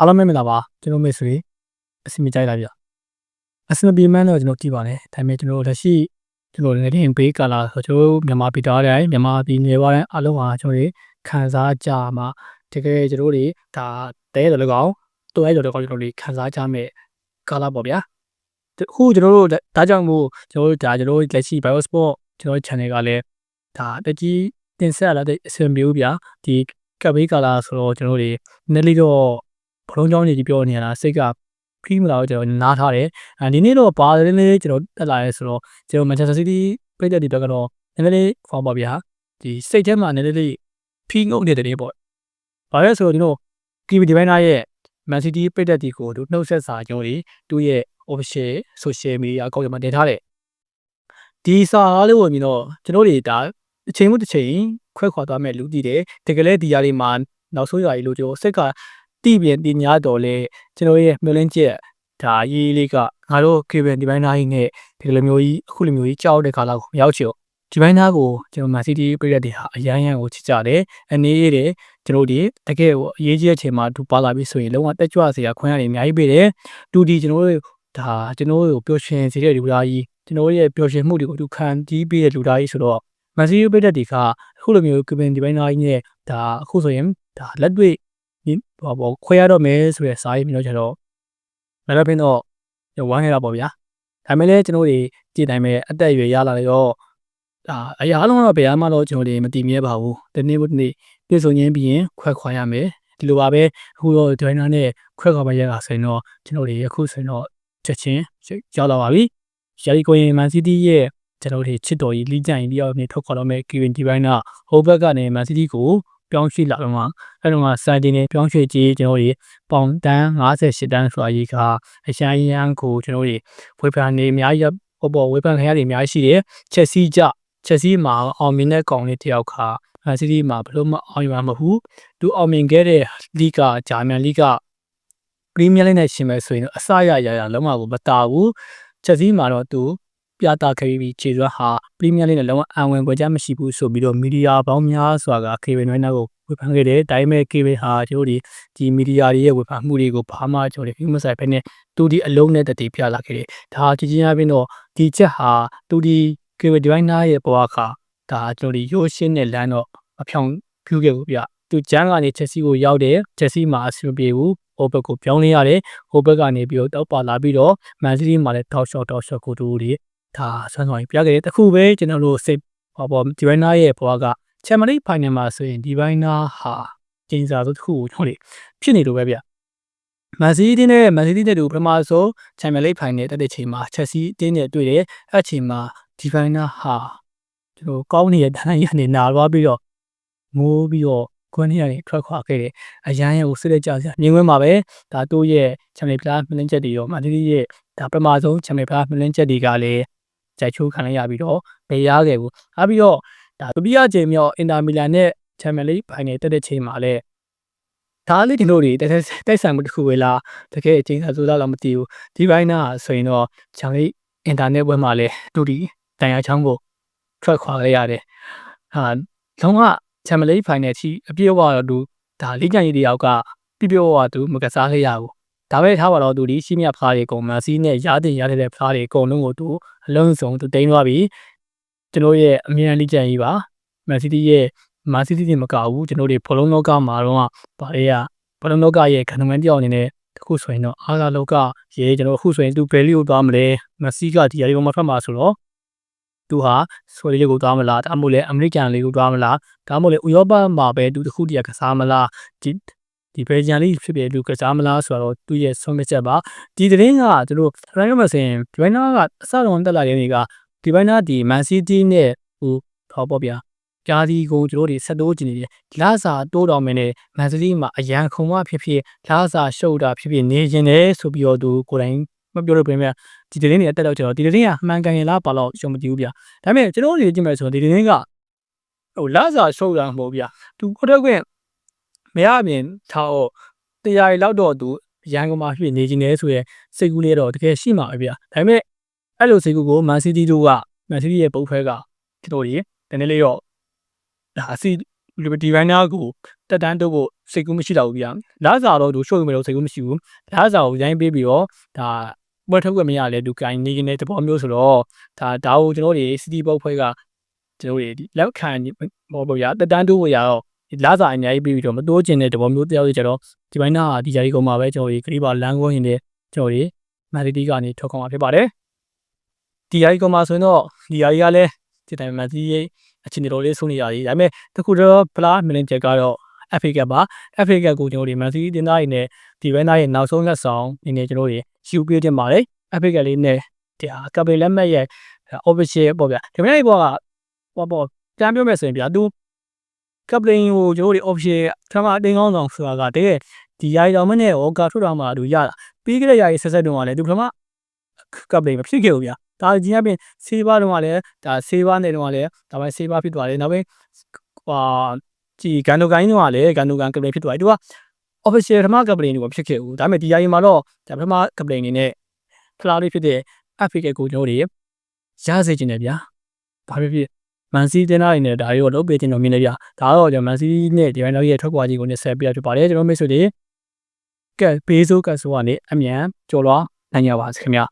အားလုံးပဲမင်္ဂလာပါကျွန်တော်မေဆွေအစီမကြိုက်လားဗျအစမပြေမှန်းတော့ကျွန်တော်ကြည့်ပါနဲ့ဒါပေမဲ့ကျွန်တော်လက်ရှိကျွန်တော်လည်းတင်ဘေးကာလာဆိုကျွန်တော်မြန်မာပြည်သားတိုင်းမြန်မာပြည်နေပါတိုင်းအားလုံးဟာကျွန်တော်တွေခံစားကြမှာတကယ်ကျွန်တော်တွေဒါတဲတယ်လည်းကောင်းတွဲတယ်လည်းကောင်းကျွန်တော်တွေခံစားကြမဲ့ကာလာပေါ့ဗျာအခုကျွန်တော်တို့ဒါကြောင့်မို့ကျွန်တော်တို့ဒါကျွန်တော်လက်ရှိ Biosport ကျွန်တော် channel ကလည်းဒါတကြီးတင်ဆက်လာတဲ့အစီအမျိုးဗျာဒီကပ်ဘေးကာလာဆိုတော့ကျွန်တော်တွေနည်းလေးတော့ ဘလုံးကြောင်းကြီးပြောနေရတာစိတ်ကခီးမလာတော့ကျွန်တော်နားထားတယ်အဲဒီနေ့တော့ဘာလဲလေးကျွန်တော်တက်လာရဲဆိုတော့ကျွန်တော် Manchester City ပြည့်တဲ့ဒီဘက်ကတော့နည်းနည်းလေးဖောင်းပါဗျာဒီစိတ်ထဲမှာနည်းနည်းလေးဖီးငုံနေတဲ့နေပေါ့ဘာလဲဆိုတော့ကျွန်တော် KV Diviner ရဲ့ Man City ပြည့်တဲ့ဒီကိုသူနှုတ်ဆက်စာကျွန်တော်တွေသူ့ရဲ့ official social media အကောင့်တွေမှာတင်ထားတယ်ဒီစာအားလေးဝင်ပြီးတော့ကျွန်တော်တွေဒါအချိန်မှတစ်ချိန်ခွဲခွာသွားမဲ့လူတည်တယ်တကယ်လဲဒီຢာတွေမှာနောက်ဆုံးຢာကြီးလို့ကျွန်တော်စိတ်က တိပြင်တင်ညာတော်လဲကျွန်တော်ရဲ့မျောလင်းချက်ဒါရေးလေးကငါတို့ကေဗန်ဒီပိုင်းသားကြီးနဲ့ဒီလိုမျိုးကြီးအခုလိုမျိုးကြီးကြောက်တဲ့ခါလောက်မရောက်ချင်ဒီပိုင်းသားကိုကျွန်တော်မန်စီးတီးပြည်ရက်တွေဟာအရန်ရန်ကိုချစ်ကြတယ်အနေရတဲ့ကျွန်တော်ဒီတကယ်ကိုအရေးကြီးတဲ့အချိန်မှာသူပါလာပြီဆိုရင်လုံးဝတက်ကြွစရာခွင့်ရတယ်အများကြီးပေးတယ်တူဒီကျွန်တော်တို့ဒါကျွန်တော်တို့ပျော်ရွှင်စေတဲ့လူသားကြီးကျွန်တော်ရဲ့ပျော်ရွှင်မှုတွေကိုသူခံတီးပေးတဲ့လူသားကြီးဆိုတော့မန်စီးတီးပြည်ရက်တွေကအခုလိုမျိုးကေဗန်ဒီပိုင်းသားကြီးနဲ့ဒါအခုဆိုရင်ဒါလက်တွေ့ ဟောပေါ့ခွဲရတော့မယ်ဆိုတဲ့စာရေးမျိုးကျတော့လည်းပင်တော့ဝမ်းခဲ့တာပေါ့ဗျာဒါပေမဲ့လည်းကျွန်တော်တွေကြည့်တိုင်းပဲအသက်အရွယ်ရလာတော့ဒါအရာလုံးတော့ဘယ်မှတော့ကျွန်တော်တွေမတည်မြဲပါဘူးဒီနေ့ဘုနေ့ပြည့်စုံခြင်းပြီးရင်ခွဲခွာရမယ်ဒီလိုပါပဲအခုတော့ဒိုင်နာနဲ့ခွဲခွာပါရတာဆိုရင်တော့ကျွန်တော်တွေအခုဆိုရင်တော့ချက်ချင်းရောက်လာပါပြီယာရီကိုရင်မန်စီးတီးရဲ့ကျွန်တော်တို့ချစ်တော်ကြီးလိကြိုင်တယောက်နဲ့ထုတ်ခေါ်တော့မဲ့ကီဗင်ဒီဘိုင်းနာဟိုဘက်ကနေမန်စီးတီးကို ပြောင်းရွှေ့လာတော့မှအဲ့တော့ကစိုင်တင်နေပြောင်းရွှေ့ကြီးကျွန်တော်တို့ပေါင်တန်း58တန်းဆိုတာကြီးကအရန်ရန်ကိုကျွန်တော်တို့ဝေဖန်နေအများကြီးဟောပေါ်ဝေဖန်ခံရတွေအများကြီးရှိတယ်ချက်စီကြချက်စီမှာအောင်မြင်တဲ့ကောင်လေးတယောက်ခါအဲစီဒီမှာဘလို့မအောင်ရမှာမဟုတ်သူအောင်မြင်ခဲ့တဲ့လိကဂျာမန်လိကပရီးမီးယားလိနဲ့ရှင်မယ်ဆိုရင်အစရရရလုံးဝကိုမတာဘူးချက်စီမှာတော့သူ ပြတာခဲ့ပြီးခြေစွမ်းဟာပရီးမီးယားလိနဲ့လုံးဝအံဝင်ပွဲကြမရှိဘူးဆိုပြီးတော့မီဒီယာပေါင်းများစွာကကေဗင်နွိုင်းနာကိုဝေဖန်ခဲ့တယ်ဒါပေမဲ့ကေဗင်ဟာကျွန်တော်ဒီဒီမီဒီယာတွေရဲ့ဝေဖန်မှုတွေကိုဘာမှကျွန်တော်ဒီမဆိုင်ဘဲနဲ့သူဒီအလုံးနဲ့တတိပြလာခဲ့တယ်ဒါကြီးကြီးအပြင်တော့ဒီချက်ဟာသူဒီကေဗင်ဒီဝိုင်းနာရဲ့ဘဝခါဒါကျွန်တော်ဒီရိုးရှင်းတဲ့လမ်းတော့အဖြောင်ပြူခဲ့ဘူးဗျသူဂျန်ကနေချက်စီကိုရောက်တယ်ချက်စီမှာအဆင်ပြေဘူးဟိုဘက်ကိုပြောင်းလဲရတယ်ဟိုဘက်ကနေပြီးတော့တောက်ပါလာပြီးတော့မန်စီးတီးမှာလည်းတောက်ရှော့တောက်ရှော့ကိုတူတွေ ဒါဆွမ်းဆောင်ပြခဲ့တယ်တခုပဲကျွန်တော်တို့စိတ်ဟောပေါ်ဒီဘိုင်းနာရဲ့ဘဝကချန်မလိဖိုင်နယ်မှာဆိုရင်ဒီဘိုင်းနာဟာကျင်းစာဆိုတစ်ခုကိုကျွန်တော်တို့ဖြစ်နေလို့ပဲဗျမန်စီးတင်းနဲ့မန်စီးတင်းတဲ့သူပထမဆုံးချန်ပီယံလိဖိုင်နယ်တက်တဲ့ချိန်မှာချက်စီတင်းနဲ့တွေ့တယ်အဲ့ချိန်မှာဒီဘိုင်းနာဟာကျွန်တော်ကောင်းနေတဲ့ဒဏ်ရည်ကနေနာသွားပြီးတော့ငိုးပြီးတော့ခွန်းရည်ထွက်ခွာခဲ့တယ်အရန်ရဲ့ကိုစစ်လက်ကြစရာမြင်ခွင့်မှာပဲဒါတို့ရဲ့ချန်ပီယံဖလားမလင်းချက်တွေရောမန်စီးရဲ့ဒါပထမဆုံးချန်ပီယံဖလားမလင်းချက်တွေကလည်း ကြိုက်ချိုးခံလိုက်ရပြီးတော့မရခဲ့ဘူး။နောက်ပြီးတော့ဒါဒုတိယကြိမ်မြောက်အင်တာမီလန်နဲ့ချန်ပီယံလိဖိုင်နယ်တက်တဲ့ချိန်မှာလည်းဒါလေးဒီလိုတွေတိုက်တိုက်ဆိုင်မှုတစ်ခုပဲလားတကယ်အချင်းစာစိုးလားမသိဘူးဒီဘိုင်းနာဆိုရင်တော့ချန်လိအင်တာနက်ဘက်မှာလည်းတူတီတန်ရချောင်းကိုထွက်ခွာခဲ့ရတယ်ဟာလုံးဝချန်ပီယံလိဖိုင်နယ်ချီအပြည့်အဝတော့သူဒါလိကြံရီတယောက်ကပြပြဝဝသူမကစားခဲ့ရဘူး ဒါပဲထားပါတော့သူဒီရှိမြဖလားတွေအကုန်မန်စီးနဲ့ရားတင်ရတဲ့ဖလားတွေအကုန်လုံးကိုသူအလုံးစုံသူတိန်းသွားပြီကျွန်တော်ရဲ့အမြန်လေးကြံကြီးပါမန်စီးတီးရဲ့မန်စီးတီးတင်မကဘူးကျွန်တော်တို့ဘောလုံးလောကမှာတော့ဗာလေရဘောလုံးလောကရဲ့ခန္ဓာမန်တယောက်အနေနဲ့တခုဆိုရင်တော့အားကလောကရေကျွန်တော်အခုဆိုရင်သူဘယ်လီကိုသွားမလဲမက်ဆီကဒီအရီပေါ်မှာဖတ်မှာဆိုတော့သူဟာဆွေလေးကိုသွားမလားဒါမှမဟုတ်လေအမေရိကန်လေးကိုသွားမလားဒါမှမဟုတ်လေဥရောပမှာပဲသူတခုတည်းကစားမလားဒီ ဒီဘယ်ဂျန်လေးဖြစ်ဖြစ်လူကစားမလားဆိုတော့သူ့ရဲ့ဆုံးဖြတ်ချက်ပါဒီသတင်းကသူတို့ရိုင်းမစင်ဒီဘိုင်နာကအစတုန်းတက်လာတဲ့နေ့ကဒီဘိုင်နာဒီမန်စီးတီးနဲ့ဟိုဟောပေါ့ဗျာကြားဒီကိုကျွန်တော်တို့ဆက်တိုးကျင်နေတယ်လာစာတိုးတော်မင်းနဲ့မန်စီးတီးမှာအရန်ခုံမဖြစ်ဖြစ်လာစာရှုပ်တာဖြစ်ဖြစ်နေကျင်တယ်ဆိုပြီးတော့သူကိုယ်တိုင်မပြောလို့ပြင်ပြဒီသတင်းတွေအတက်တော့ကျွန်တော်ဒီသတင်းကအမှန်ကန်ရင်လားပါတော့ရှုံမကြည့်ဘူးဗျာဒါပေမဲ့ကျွန်တော်တို့ကြည့်မယ်ဆိုတော့ဒီသတင်းကဟိုလာစာရှုပ်တာမဟုတ်ဗျာသူကိုတက်ခွင့် မရပြင်ထားတော့တရားရီလောက်တော့သူရန်ကုန်မှာဖြစ်နေခြင်းလဲဆိုရယ်စိတ်ကူးလေးတော့တကယ်ရှိမှာပဲဗျာဒါပေမဲ့အဲ့လိုစိတ်ကူးကိုမန်စီးတီးတို့ကမန်စီးတီးရဲ့ပုံဖွဲကကျွန်တော်ကြီးတနေ့လေးတော့ဒါအစီလီဘတီဘိုင်းနာကိုတက်တန်းတို့ဖို့စိတ်ကူးမရှိတော့ဘူးဗျာလာစားတော့သူရှုပ်ရုံပဲတော့စိတ်ကူးမရှိဘူးလာစားကိုရိုင်းပေးပြီးတော့ဒါပွဲထုတ်ခွင့်မရလဲသူကင်နေနေတဲ့သဘောမျိုးဆိုတော့ဒါဒါကိုကျွန်တော်တို့ City Box ဖွဲ့ကကျွန်တော်တို့ဒီလက်ခံဟောပေါ့ဗျာတက်တန်းတိုးဝရတော့ လာစားအများကြီးပြီးပြီးတော့မတိုးကျင်တဲ့သဘောမျိုးတယောက်ကြတော့ဒီပိုင်းနာဒီဂျာကြီးကောင်မှာပဲကျွန်တော်တို့ခရီးပါလမ်းကွင်းနေတဲ့ကျွန်တော်တို့မန်စီးတီးကနေထွက်ခွင့်မှာဖြစ်ပါတယ်ဒီဂျာကြီးကောင်မှာဆိုရင်တော့ဒီဂျာကြီးကလည်းဒီတိုင်းမန်စီးရဲ့အခြေအနေတော်လေးဆုံးနေရည်ဒါပေမဲ့တခုတော့ဖလားမင်းချက်ကတော့ FA Cup ပါ FA Cup ကိုကျွန်တော်တို့မန်စီးတင်းသားတွေနဲ့ဒီဘက်သားရဲ့နောက်ဆုံးလက်ဆောင်အနေနဲ့ကျွန်တော်တို့ယူပေးတင်ပါတယ် FA Cup လေးနဲ့ဒီဟာကပယ်လက်မှတ်ရဲ့ official ပေါ့ဗျာဒီနေ့ဘောကဟောပေါ့တမ်းပြောမယ်ဆိုရင်ဗျာသူ ကပလင်ကိုကျွန်တော်တို့ official ထမအတင်းကောင်းဆောင်ဆိုတာကတကယ်ဒီယာရီတော်မနဲ့ဟောကာထွက်တော်မှာသူရတာပြီးကြတဲ့ယာရီဆက်ဆက်တုန်းကလည်းသူပထမကပလင်မဖြစ်ခဲ့ဘူးဗျာဒါကြီးအပြင်ဆေးဘားတုန်းကလည်းဒါဆေးဘားနဲ့တုန်းကလည်းဒါပဲဆေးဘားဖြစ်သွားတယ်နောက်ပိုင်းဟာကြည်ဂန်ဒိုဂိုင်းတုန်းကလည်းဂန်ဒိုဂန်ကပလင်ဖြစ်သွားတယ်သူက official ပထမကပလင်ကိုဖြစ်ခဲ့ဘူးဒါပေမဲ့ဒီယာရီမှာတော့ဒါပထမကပလင်အနေနဲ့ဖလားလေးဖြစ်တဲ့ Africa ကိုကျွန်တော်တို့ရစေချင်တယ်ဗျာဘာဖြစ်ဖြစ် မန်စီးတင်သားတွေနဲ့ဒါတွေကိုလုပ်ပေးခြင်းတော့မြင်နေဗျာဒါတော့ကျွန်တော်မန်စီးနဲ့ဒီပိုင်းတော့ရဲ့ထွက်ကွာကြီးကိုနဲ့ဆက်ပြရဖြစ်ပါတယ်ကျွန်တော်မိတ်ဆွေတွေကဲဘေးဆိုးကဆိုကနေအမြန်ကြော်လွားနိုင်ကြပါစေခင်ဗျာ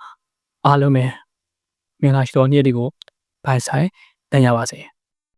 အားလုံးပဲမင်္ဂလာရှိတော်နေ့တွေကိုဖိုင်ဆိုင်တန်ကြပါစေ